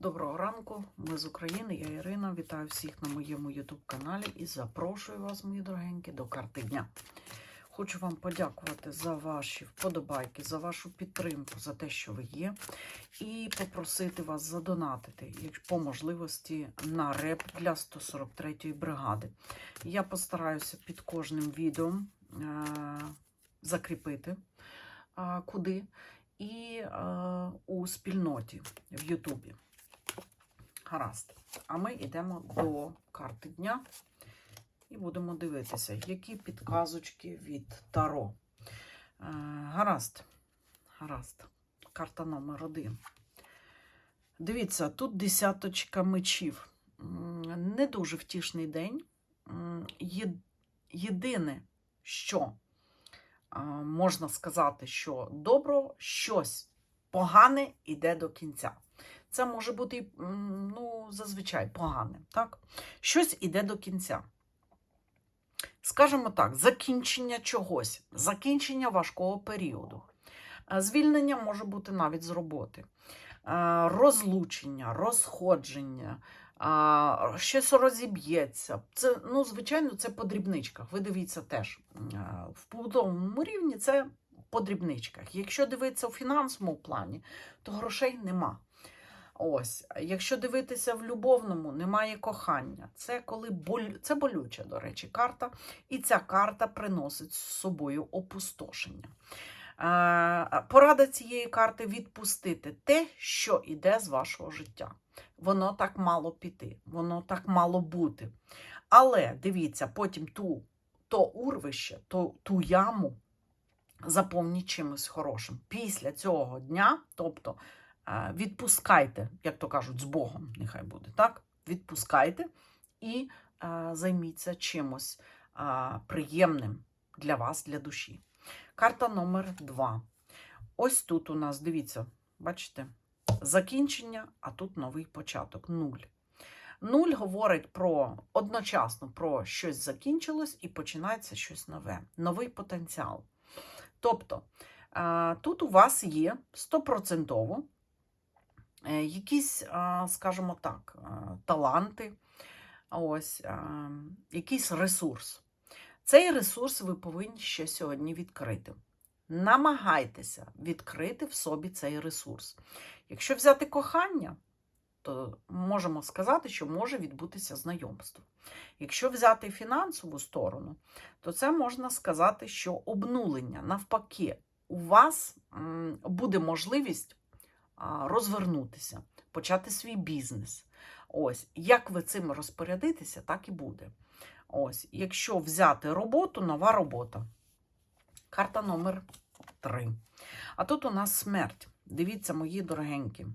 Доброго ранку, ми з України, я Ірина. Вітаю всіх на моєму YouTube каналі і запрошую вас, мої дорогенькі, до карти дня. Хочу вам подякувати за ваші вподобайки, за вашу підтримку, за те, що ви є, і попросити вас задонатити, по можливості, на реп для 143-ї бригади. Я постараюся під кожним відео е- закріпити е, куди. І е, у спільноті в Ютубі. Гаразд. А ми йдемо до карти дня і будемо дивитися, які підказочки від Таро. Е, гаразд. Гаразд. Карта номер один. Дивіться, тут десяточка мечів. Не дуже втішний день. Єдине, що можна сказати, що добро щось погане йде до кінця. Це може бути ну, зазвичай погане. Так? Щось іде до кінця. Скажімо так, закінчення чогось, закінчення важкого періоду. Е, Звільнення може бути навіть з роботи, Е, розлучення, розходження, щось розіб'ється. Це, ну, звичайно, це по дрібничках. Ви дивіться теж. Е, В побутовому рівні це по дрібничках. Якщо дивитися у фінансовому плані, то грошей нема. Ось, якщо дивитися в любовному, немає кохання. Це коли боль... це болюча, до речі, карта, і ця карта приносить з собою опустошення. Е, Порада цієї карти відпустити те, що йде з вашого життя. Воно так мало піти, воно так мало бути. Але дивіться, потім ту, то урвище, то, ту яму заповніть чимось хорошим. Після цього дня, тобто відпускайте, як то кажуть, з Богом, нехай буде, так? Відпускайте і займіться чимось приємним для вас, для душі. Карта номер два. Ось тут у нас, дивіться, бачите, закінчення, а тут новий початок. Нуль. Нуль говорить про одночасно про щось закінчилось і починається щось нове, новий потенціал. Тобто тут у вас є стопроцентово якісь, е, скажімо так, таланти, ось, якийсь ресурс. Цей ресурс ви повинні ще сьогодні відкрити. Намагайтеся відкрити в собі цей ресурс. Якщо взяти кохання, то можемо сказати, що може відбутися знайомство. Якщо взяти фінансову сторону, то це можна сказати, що обнулення. Навпаки, у вас буде можливість розвернутися, почати свій бізнес. Ось, як ви цим розпорядитеся, так і буде. Ось, якщо взяти роботу, нова робота. Карта номер 3. А тут у нас смерть. Дивіться, мої дорогенькі.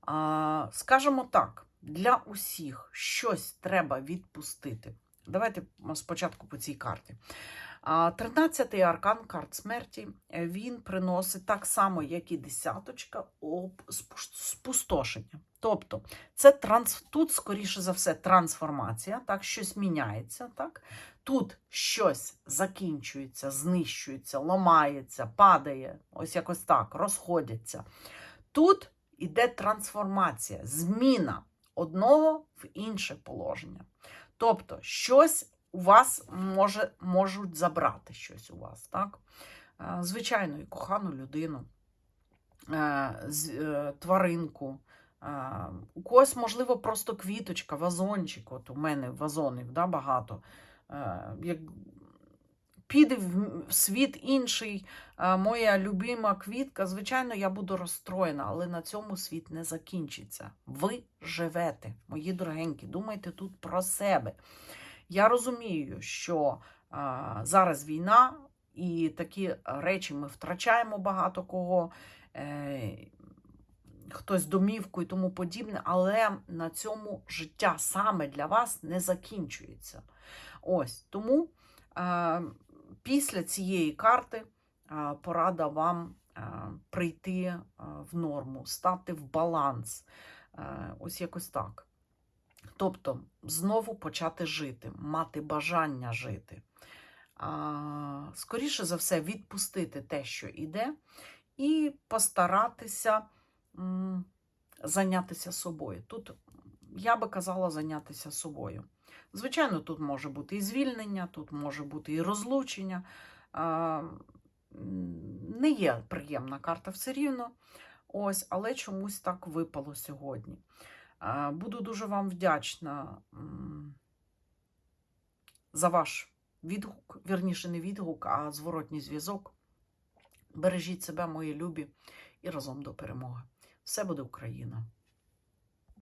А, скажімо так, для усіх щось треба відпустити. Давайте спочатку по цій карті. А, 13-й аркан карт смерті е, він приносить так само, як і десяточка, об- спустошення. Тобто, це транс... тут, скоріше за все, трансформація, так, щось міняється. Так? Тут щось закінчується, знищується, ламається, падає, ось якось так, розходяться. Тут іде трансформація, зміна одного в інше положення. Тобто, щось у вас може, можуть забрати щось у вас, так? Е, Звичайно, і кохану людину, е, е, тваринку. У когось, можливо, просто квіточка, вазончик. От у мене вазонів да, багато. Піде в світ інший, моя любима квітка, звичайно, я буду розстроєна, але на цьому світ не закінчиться. Ви живете, мої дорогенькі, думайте тут про себе. Я розумію, що зараз війна, і такі речі ми втрачаємо багато кого, е, хтось домівку і тому подібне, але на цьому життя саме для вас не закінчується. Ось тому е, після цієї карти е, порада вам е, прийти е, в норму, стати в баланс. Е, ось якось так. Тобто знову почати жити, мати бажання жити. Скоріше за все, відпустити те, що йде, і постаратися зайнятися собою. Тут я би казала зайнятися собою. Звичайно, тут може бути і звільнення, тут може бути і розлучення. Не є приємна карта все рівно. Ось, але чомусь так випало сьогодні. Буду дуже вам вдячна за ваш відгук, вірніше, не відгук, а зворотній зв'язок. Бережіть себе, мої любі, і разом до перемоги. Все буде Україна!